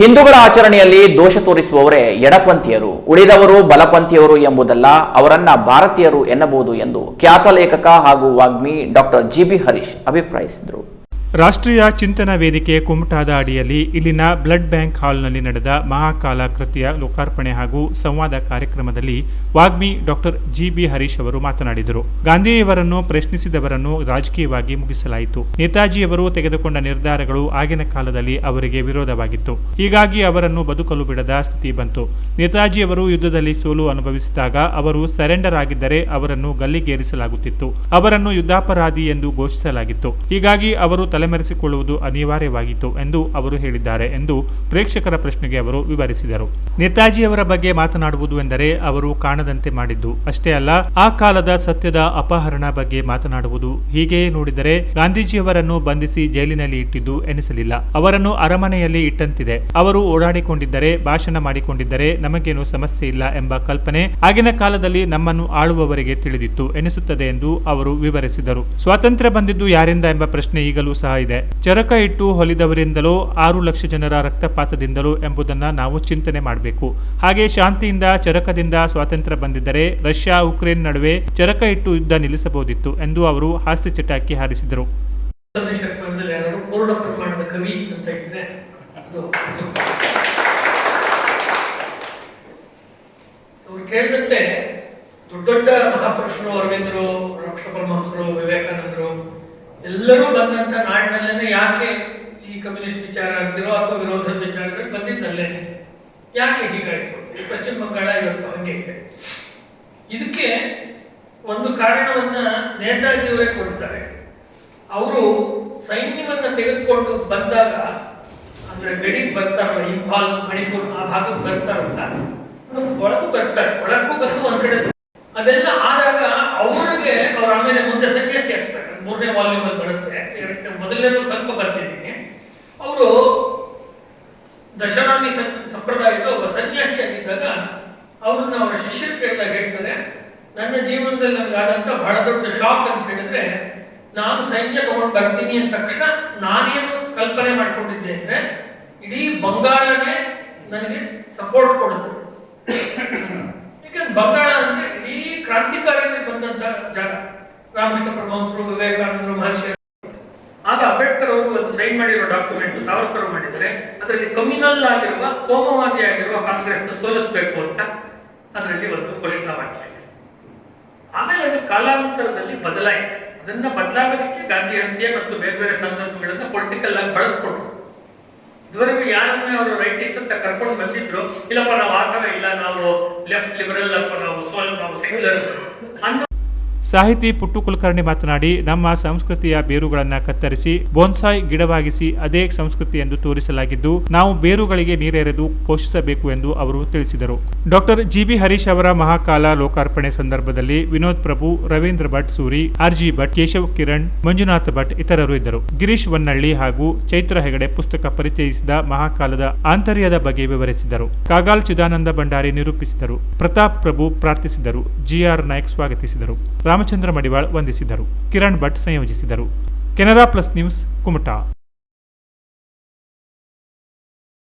ಹಿಂದೂಗಳ ಆಚರಣೆಯಲ್ಲಿ ದೋಷ ತೋರಿಸುವವರೇ ಎಡಪಂಥೀಯರು, ಉಳಿದವರು ಬಲಪಂಥೀಯರು ಎಂಬುದಲ್ಲ ಅವರನ್ನ ಭಾರತೀಯರು ಎನ್ನಬಹುದು ಎಂದು ಖ್ಯಾತ ಲೇಖಕ ಹಾಗೂ ವಾಗ್ಮಿ ಡಾಕ್ಟರ್ ಜಿ ಬಿ ಹರೀಶ್ ಅಭಿಪ್ರಾಯಿಸಿದರು. ರಾಷ್ಟ್ರೀಯ ಚಿಂತನ ವೇದಿಕೆ ಕುಮಟಾದ ಅಡಿಯಲ್ಲಿ ಇಲ್ಲಿನ ಬ್ಲಡ್ ಬ್ಯಾಂಕ್ ಹಾಲ್ನಲ್ಲಿ ನಡೆದ ಮಹಾಕಾಲ ಕೃತಿಯ ಲೋಕಾರ್ಪಣೆ ಹಾಗೂ ಸಂವಾದ ಕಾರ್ಯಕ್ರಮದಲ್ಲಿ ವಾಗ್ಮಿ ಡಾಕ್ಟರ್ ಜಿ ಬಿ ಹರೀಶ್ ಅವರು ಮಾತನಾಡಿದರು. ಗಾಂಧಿಯವರನ್ನು ಪ್ರಶ್ನಿಸಿದವರನ್ನು ರಾಜಕೀಯವಾಗಿ ಮುಗಿಸಲಾಯಿತು. ನೇತಾಜಿಯವರು ತೆಗೆದುಕೊಂಡ ನಿರ್ಧಾರಗಳು ಆಗಿನ ಕಾಲದಲ್ಲಿ ಅವರಿಗೆ ವಿರೋಧವಾಗಿತ್ತು. ಹೀಗಾಗಿ ಅವರನ್ನು ಬದುಕಲು ಬಿಡದ ಸ್ಥಿತಿ ಬಂತು. ನೇತಾಜಿಯವರು ಯುದ್ಧದಲ್ಲಿ ಸೋಲು ಅನುಭವಿಸಿದಾಗ ಅವರು ಸರೆಂಡರ್ ಆಗಿದ್ದರೆ ಅವರನ್ನು ಗಲ್ಲಿಗೇರಿಸಲಾಗುತ್ತಿತ್ತು. ಅವರನ್ನು ಯುದ್ಧಾಪರಾಧಿ ಎಂದು ಘೋಷಿಸಲಾಗಿತ್ತು. ಹೀಗಾಗಿ ಅವರು ತಲೆಮರೆಸಿಕೊಳ್ಳುವುದು ಅನಿವಾರ್ಯವಾಗಿತ್ತು ಎಂದು ಅವರು ಹೇಳಿದ್ದಾರೆ ಎಂದು ಪ್ರೇಕ್ಷಕರ ಪ್ರಶ್ನೆಗೆ ಅವರು ವಿವರಿಸಿದರು. ನೇತಾಜಿಯವರ ಬಗ್ಗೆ ಮಾತನಾಡುವುದು ಎಂದರೆ ಅವರು ಕಾಣದಂತೆ ಮಾಡಿದ್ದು. ಅಷ್ಟೇ ಅಲ್ಲ, ಆ ಕಾಲದ ಸತ್ಯದ ಅಪಹರಣ ಬಗ್ಗೆ ಮಾತನಾಡುವುದು. ಹೀಗೆಯೇ ನೋಡಿದರೆ ಗಾಂಧೀಜಿಯವರನ್ನು ಬಂಧಿಸಿ ಜೈಲಿನಲ್ಲಿ ಇಟ್ಟಿದ್ದು ಎನಿಸಲಿಲ್ಲ. ಅವರನ್ನು ಅರಮನೆಯಲ್ಲಿ ಇಟ್ಟಂತಿದೆ. ಅವರು ಓಡಾಡಿಕೊಂಡಿದ್ದರೆ, ಭಾಷಣ ಮಾಡಿಕೊಂಡಿದ್ದರೆ ನಮಗೇನು ಸಮಸ್ಯೆ ಇಲ್ಲ ಎಂಬ ಕಲ್ಪನೆ ಆಗಿನ ಕಾಲದಲ್ಲಿ ನಮ್ಮನ್ನು ಆಳುವವರಿಗೆ ತಿಳಿದಿತ್ತು ಎನಿಸುತ್ತದೆ ಎಂದು ಅವರು ವಿವರಿಸಿದರು. ಸ್ವಾತಂತ್ರ್ಯ ಬಂದಿದ್ದು ಯಾರಿಂದ ಎಂಬ ಪ್ರಶ್ನೆ ಈಗಲೂ ಸಹ ಇದೆ. ಚರಕ ಇಟ್ಟು ಹೊಲಿದವರಿಂದಲೋ ಆರು ಲಕ್ಷ ಜನರ ರಕ್ತಪಾತದಿಂದಲೋ ಎಂಬುದನ್ನು ನಾವು ಚಿಂತನೆ ಮಾಡಬೇಕು. ಹಾಗೆ ಶಾಂತಿಯಿಂದ, ಚರಕದಿಂದ ಸ್ವಾತಂತ್ರ್ಯ ಬಂದಿದ್ದರೆ ರಷ್ಯಾ, ಉಕ್ರೇನ್ ನಡುವೆ ಚರಕ ಇಟ್ಟು ಯುದ್ಧ ನಿಲ್ಲಿಸಬಹುದಿತ್ತು ಎಂದು ಅವರು ಹಾಸ್ಯ ಚಟಾಕಿ ಹಾರಿಸಿದರು. ದೊಡ್ಡ ದೊಡ್ಡ ಮಹಾಪುರುಷರು, ಅರವಿಂದರು ರಕ್ಷ ಪರಮಹಂಸರು ವಿವೇಕಾನಂದರು ಎಲ್ಲರೂ ಬಂದಂತ ನಾಡಿನಲ್ಲೇನೆ ಯಾಕೆ ಈ ಕಮ್ಯುನಿಸ್ಟ್ ವಿಚಾರ ಅಂತಿರೋ ಅಥವಾ ವಿರೋಧದ ವಿಚಾರಗಳು ಬಂದಿದ್ದಲ್ಲೇ? ಯಾಕೆ ಹೀಗಾಯಿತು? ಪಶ್ಚಿಮ ಬಂಗಾಳ ಇವತ್ತು ಹಂಗೆ ಇದೆ. ಇದಕ್ಕೆ ಒಂದು ಕಾರಣವನ್ನ ನೇತಾಜಿಯವರೇ ಕೊಡ್ತಾರೆ. ಅವರು ಸೈನ್ಯವನ್ನ ತೆಗೆದುಕೊಂಡು ಬಂದಾಗ, ಅಂದ್ರೆ ಗಡಿಗೆ ಬರ್ತಾರಲ್ಲ ಇಂಫಾಲ್ ಮಣಿಪುರ್, ಆ ಭಾಗಕ್ಕೆ ಅವ್ರು ಒಳಗೂ ಬರ್ತಾರೆ. ಒಳಕ್ಕೂ ಬಂದು ಒಂದ್ ಕಡೆ ಅದೆಲ್ಲ ಆದಾಗ ಅವ್ರಿಗೆ ಅವ್ರ ಆಮೇಲೆ ಮುಂದೆ ಸನ್ಯಾಸಿ ಆಗ್ತಾರೆ ಮೂರನೇ ವಾಲ್ಯೂಮ್ ಅಲ್ಲಿ ಬರುತ್ತೆ. ಎರಡನೇ, ಮೊದಲನೇದು ಸ್ವಲ್ಪ ಬರ್ತಿದ್ದೀನಿ. ಅವರು ದಶರಾಮಿ ಸಂಪ್ರದಾಯದ ಒಬ್ಬ ಸನ್ಯಾಸಿಯಾಗಿದ್ದಾಗ ಅವ್ರನ್ನ ಅವರ ಶಿಷ್ಯರು ಕೇಳಿದಾಗ ಹೇಳ್ತಾರೆ ನನ್ನ ಜೀವನದಲ್ಲಿ ನನಗಾದಂಥ ಬಹಳ ದೊಡ್ಡ ಶಾಕ್ ಅಂತ ಹೇಳಿದ್ರೆ, ನಾನು ಸೈನ್ಯ ತಗೊಂಡು ಬರ್ತೀನಿ ಅಂದ ತಕ್ಷಣ ನಾನೇನು ಕಲ್ಪನೆ ಮಾಡ್ಕೊಂಡಿದ್ದೆ ಅಂದ್ರೆ, ಇಡೀ ಬಂಗಾಳನೇ ನನಗೆ ಸಪೋರ್ಟ್ ಕೊಡುತ್ತೆ. ಯಾಕಂದ್ರೆ ಬಂಗಾಳ ಅಂದ್ರೆ ಇಡೀ ಕ್ರಾಂತಿಕಾರಿಗಳು ಬಂದಂತ ಜಾಗ. ರಾಮಕೃಷ್ಣ ಪರಮಹಂಸರು ವಿವೇಕಾನಂದರು ಮಹರ್ಷಿ ಆಗ ಅಂಬೇಡ್ಕರ್ ಅವರು ಒಂದು ಸೈನ್ ಮಾಡಿರೋ ಡಾಕ್ಯುಮೆಂಟ್ ಸಾವರ್ಕರ್ ಮಾಡಿದರೆ ಅದರಲ್ಲಿ ಕಮ್ಯುನಲ್ ಆಗಿರುವ, ಕೋಮವಾದಿ ಆಗಿರುವ ಕಾಂಗ್ರೆಸ್ನ ಸೋಲಿಸಬೇಕು ಅಂತ ಅದರಲ್ಲಿ ಒಂದು ಘೋಷಣಾವಾಕ್ಯ ಇದೆ. ಆಮೇಲೆ ಅದು ಕಾಲಾಂತರದಲ್ಲಿ ಬದಲಾಯಿತು. ಅದನ್ನ ಬದಲಾಗೋದಕ್ಕೆ ಗಾಂಧಿ ಹತ್ಯೆ ಮತ್ತು ಬೇರೆ ಬೇರೆ ಸಂದರ್ಭಗಳನ್ನು ಪೊಲಿಟಿಕಲ್ ಆಗಿ ಬಳಸ್ಕೊಂಡ್ರು ಇದುವರೆಗೂ ಯಾರನ್ನ ಅವರು ರೈಟಿಸ್ಟ್ ಅಂತ ಕರ್ಕೊಂಡು ಬಂದಿದ್ರು, ಇಲ್ಲಪ್ಪ ನಾವು ಆ ಥರ ಇಲ್ಲ, ನಾವು ಲೆಫ್ಟ್ ಲಿಬರಲ್ ಅಪ್ಪ, ನಾವು ಸೋಲ್ ನಾವು ಸೆಕ್ಯುಲರ್ ಅನ್ನೋ ಸಾಹಿತಿ ಪುಟ್ಟು ಕುಲಕರ್ಣಿ ಮಾತನಾಡಿ, ನಮ್ಮ ಸಂಸ್ಕೃತಿಯ ಬೇರುಗಳನ್ನು ಕತ್ತರಿಸಿ, ಬೋನ್ಸಾಯ್ ಗಿಡವಾಗಿಸಿ ಅದೇ ಸಂಸ್ಕೃತಿ ಎಂದು ತೋರಿಸಲಾಗಿದ್ದು, ನಾವು ಬೇರುಗಳಿಗೆ ನೀರೆರೆದು ಪೋಷಿಸಬೇಕು ಎಂದು ಅವರು ತಿಳಿಸಿದರು. ಡಾಕ್ಟರ್ ಜಿಬಿ ಹರೀಶ್ ಅವರ ಮಹಾಕಾಲ ಲೋಕಾರ್ಪಣೆ ಸಂದರ್ಭದಲ್ಲಿ ವಿನೋದ್ ಪ್ರಭು, ರವೀಂದ್ರ ಭಟ್ ಸೂರಿ ಆರ್ಜಿ ಭಟ್, ಕೇಶವ್ ಕಿರಣ್, ಮಂಜುನಾಥ್ ಭಟ್ ಇತರರು ಇದ್ದರು. ಗಿರೀಶ್ ವನ್ನಳ್ಳಿ ಹಾಗೂ ಚೈತ್ರ ಹೆಗಡೆ ಪುಸ್ತಕ ಪರಿಚಯಿಸಿದ ಮಹಾಕಾಲದ ಆಂತರ್ಯದ ಬಗ್ಗೆ ವಿವರಿಸಿದರು. ಕಾಗಾಲ್ ಚಿದಾನಂದ ಭಂಡಾರಿ ನಿರೂಪಿಸಿದರು. ಪ್ರತಾಪ್ ಪ್ರಭು ಪ್ರಾರ್ಥಿಸಿದರು. ಜಿಆರ್ ನಾಯ್ಕ್ ಸ್ವಾಗತಿಸಿದರು. ರಾಮಚಂದ್ರ ಮಡಿವಾಳ್ ವಂದಿಸಿದರು. Kiran Bhat ಸಂಯೋಜಿಸಿದರು. Canara plus news Kumta.